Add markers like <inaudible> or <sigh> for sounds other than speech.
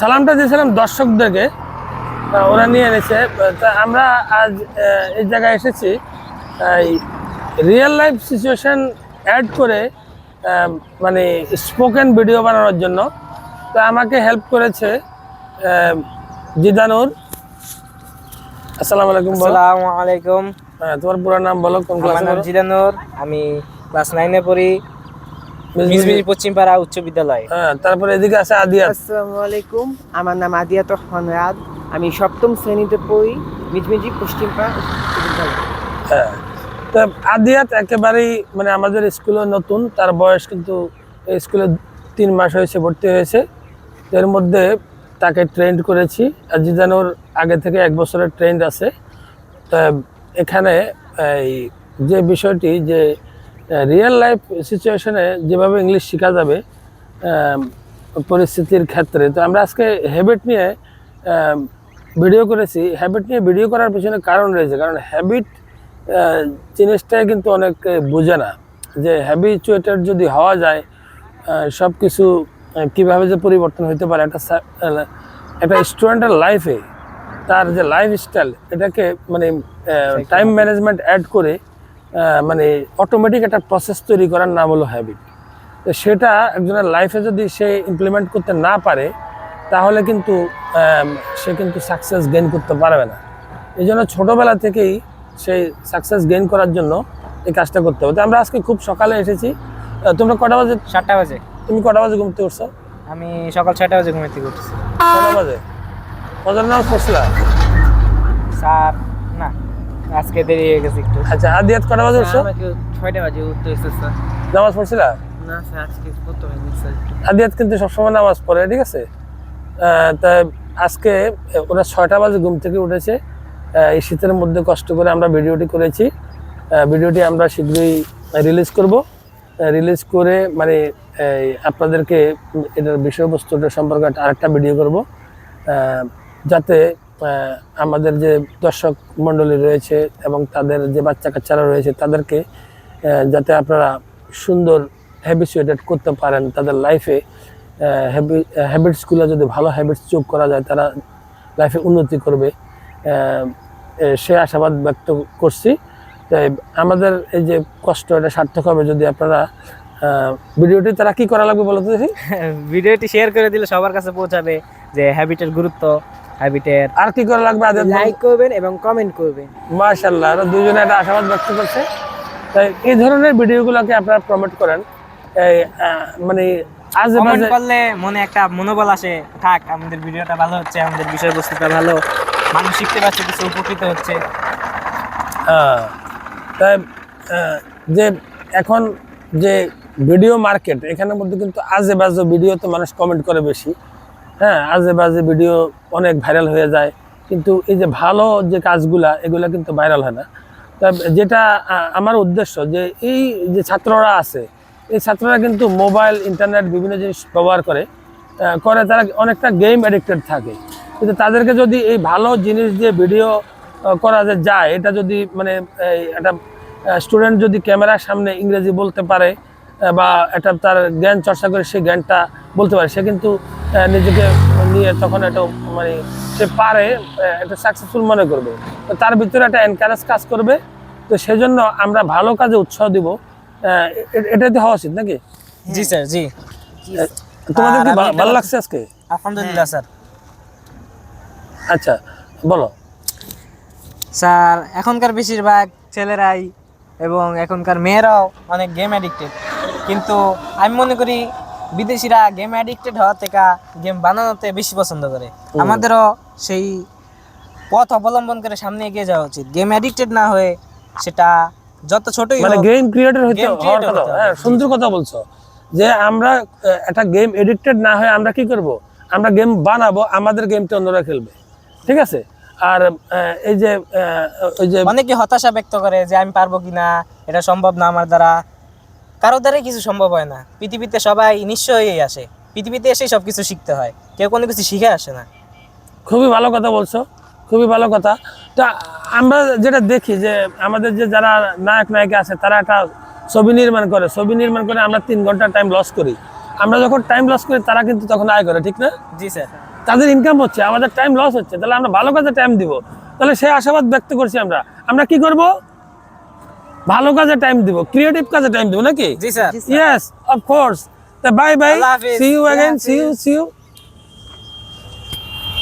সালামটা দিয়েছিলাম দর্শকদেরকে। ওরা নিয়ে এনেছে। তা আমরা আজ এই জায়গায় এসেছি। রিয়েল লাইফ সিচুয়েশন অ্যাড করে মানে স্পোকেন ভিডিও বানানোর জন্য। তো আমাকে হেল্প করেছে জিদানুর। আসসালামু আলাইকুম আসসালামু আলাইকুম। হ্যাঁ, তোমার পুরো নাম বলো কোন ক্লাসে জিদানুর। আমি ক্লাস নাইনে পড়ি। পশ্চিমপাড়া উচ্চ বিদ্যালয়। হ্যাঁ তারপরে এদিকে আছে আদিয়া আসসালামু আলাইকুম আমার নাম রাত আমি সপ্তম শ্রেণীতে পড়ি মিজমিজি পশ্চিমপাড়া উচ্চ বিদ্যালয়। হ্যাঁ তো আদিয়াত একেবারেই মানে আমাদের স্কুলে নতুন তার বয়স কিন্তু স্কুলে তিন মাস হয়েছে ভর্তি হয়েছে। এর মধ্যে তাকে ট্রেন্ড করেছি আর জিজানোর আগে থেকে এক বছরের ট্রেন্ড আছে। তা এখানে এই যে বিষয়টি যে রিয়েল লাইফ সিচুয়েশনে যেভাবে ইংলিশ শেখা যাবে পরিস্থিতির ক্ষেত্রে তো আমরা আজকে হ্যাবিট নিয়ে ভিডিও করেছি। হ্যাবিট নিয়ে ভিডিও করার পিছনে কারণ রয়েছে। কারণ হ্যাবিট জিনিসটাই কিন্তু অনেক বোঝে না। যে হ্যাবিচুয়েটেড যদি হওয়া যায় সব কিছু কীভাবে যে পরিবর্তন হতে পারে একটা একটা স্টুডেন্টের লাইফে তার যে লাইফ স্টাইল এটাকে মানে টাইম ম্যানেজমেন্ট অ্যাড করে মানে অটোমেটিক একটা প্রসেস তৈরি করার নাম হলো হ্যাবিট তো সেটা একজনের লাইফে যদি সে ইমপ্লিমেন্ট করতে না পারে তাহলে কিন্তু সে কিন্তু সাকসেস গেইন করতে পারবে না। এই জন্য ছোটোবেলা থেকেই সেই সাকসেস গেইন করার জন্য এই কাজটা করতে হবে। তো আমরা আজকে খুব সকালে এসেছি। তোমরা কটা বাজে? সাতটা বাজে। তুমি কটা বাজে ঘুমতে উঠছো? আমি সকাল ছয়টা বাজে ঘুমাইতে করতেছি কটা বাজে? কটার নাম পড়ছিলা? স্যার আজকে দেরি হয়ে গেছে একটু। আচ্ছা আদিয়াত কটা বাজে উঠছো? ছয়টা বাজে উঠতে স্যার নামাজ পড়ছিলা? না স্যার আজকে প্রথমে স্যার আদিয়াত কিন্তু সবসময় নামাজ পড়ে ঠিক আছে? তা আজকে ওরা ছয়টা বাজে ঘুম থেকে উঠেছে। এই শীতের মধ্যে কষ্ট করে আমরা ভিডিওটি করেছি। ভিডিওটি আমরা শীঘ্রই রিলিজ করব। রিলিজ করে মানে আপনাদেরকে এটার বিষয়বস্তুটা সম্পর্কে আরেকটা ভিডিও করব। যাতে আমাদের যে দর্শক মণ্ডলী রয়েছে এবং তাদের যে বাচ্চা কাচ্চারা রয়েছে, তাদেরকে যাতে আপনারা সুন্দর হ্যাবিচুয়েটেড করতে পারেন তাদের লাইফে হ্যাবিটসগুলো যদি ভালো হ্যাবিটস যোগ করা যায়, তারা লাইফে উন্নতি করবে। সে আশাবাদ ব্যক্ত করছি। তাই আমাদের এই যে কষ্ট, এটা সার্থক হবে যদি আপনারা ভিডিওটি তারা কি করা লাগবে বলতে <laughs> ভিডিওটি শেয়ার করে দিলে সবার কাছে পৌঁছাবে যে হ্যাবিটের গুরুত্ব। হ্যাবিটের আর কি করা লাগবে আদের লাইক করবেন এবং কমেন্ট করবেন। মাশাল্লাহ আর দুজনে একটা আশাবাদ ব্যক্ত করছে। তাই এই ধরনের ভিডিওগুলোকে আপনারা প্রমোট করেন। এই আহ, মানে আজে কমেন্ট করলে মনে একটা মনোবল আসে। থাক আমাদের ভিডিওটা ভালো হচ্ছে আমাদের বিষয়বস্তুটা ভালো। মানুষ শিখতে পারছে কিছু উপকৃত হচ্ছে। তাই আহ, যে এখন যে ভিডিও মার্কেট এখানের মধ্যে কিন্তু আজে বাজে ভিডিওতে মানুষ কমেন্ট করে বেশি। হ্যাঁ আজে বাজে ভিডিও অনেক ভাইরাল হয়ে যায়। কিন্তু এই যে ভালো যে কাজগুলা, এগুলা কিন্তু ভাইরাল হয় না। তা যেটা আমার উদ্দেশ্য যে এই যে ছাত্ররা আছে, এই ছাত্ররা কিন্তু মোবাইল ইন্টারনেট বিভিন্ন জিনিস ব্যবহার করে করে তারা অনেকটা গেম অ্যাডিক্টেড থাকে। কিন্তু তাদেরকে যদি এই ভালো জিনিস দিয়ে ভিডিও করা যে যায়, এটা যদি মানে একটা স্টুডেন্ট যদি ক্যামেরার সামনে ইংরেজি বলতে পারে বা একটা তার জ্ঞান চর্চা করে সেই জ্ঞানটা বলতে পারে। সে কিন্তু নিজেকে নিয়ে তখন একটা মানে সে পারে একটা সাকসেসফুল মনে করবে। তো তার ভিতরে একটা এনকারেজ কাজ করবে। তো সেজন্য আমরা ভালো কাজে উৎসাহ দিব। আহ, এ- এটাতে হওয়া উচিত নাকি? জি স্যার জি। তোমাদের কি এটা ভালো লাগছে আজকে? আলহামদুলিল্লাহ স্যার। আচ্ছা বলো। স্যার এখনকার বেশিরভাগ ছেলেরাই এবং এখনকার মেয়েরাও অনেক গেম অ্যাডিক্টেড কিন্তু আমি মনে করি বিদেশিরা গেম অ্যাডিক্টেড হওয়া থেকে গেম বানানোতে বেশি পছন্দ করে। আমাদেরও সেই পথ অবলম্বন করে সামনে এগিয়ে যাওয়া উচিত। গেম অ্যাডিক্টেড না হয়ে সেটা যত ছোটই মানে গেম ক্রিয়েটর হতে হ্যাঁ সুন্দর কথা বলছো। যে আমরা একটা গেম এডিক্টেড না হয়ে আমরা কি করব? আমরা গেম বানাবো আমাদের গেমটা অন্যরা খেলবে। ঠিক আছে? আর এই যে ওই যে অনেকে হতাশা ব্যক্ত করে যে আমি পারব কিনা এটা সম্ভব না আমার দ্বারা। কারও দ্বারাই কিছু সম্ভব হয় না। পৃথিবীতে সবাই নিশ্চয়ই আসে। পৃথিবীতে এসেই সব কিছু শিখতে হয়। কেউ কোনো কিছু শিখে আসে না। খুবই ভালো কথা বলছো। খুবই ভালো কথা। তা আমরা যেটা দেখি যে আমাদের যে যারা নায়ক নায়িকা আছে তারা একটা ছবি নির্মাণ করে। ছবি নির্মাণ করে আমরা তিন ঘণ্টা টাইম লস করি। আমরা যখন টাইম লস করি তারা কিন্তু তখন আয় করে ঠিক না? জি স্যার। তাদের ইনকাম হচ্ছে আমাদের টাইম লস হচ্ছে। তাহলে আমরা ভালো কাজে টাইম দিব। তাহলে সেই আশাবাদ ব্যক্ত করছি আমরা। আমরা কি করব? ভালো কাজে টাইম দিব ক্রিয়েটিভ কাজে টাইম দিব নাকি? জি sir. Yes of course bye bye see you again see you see you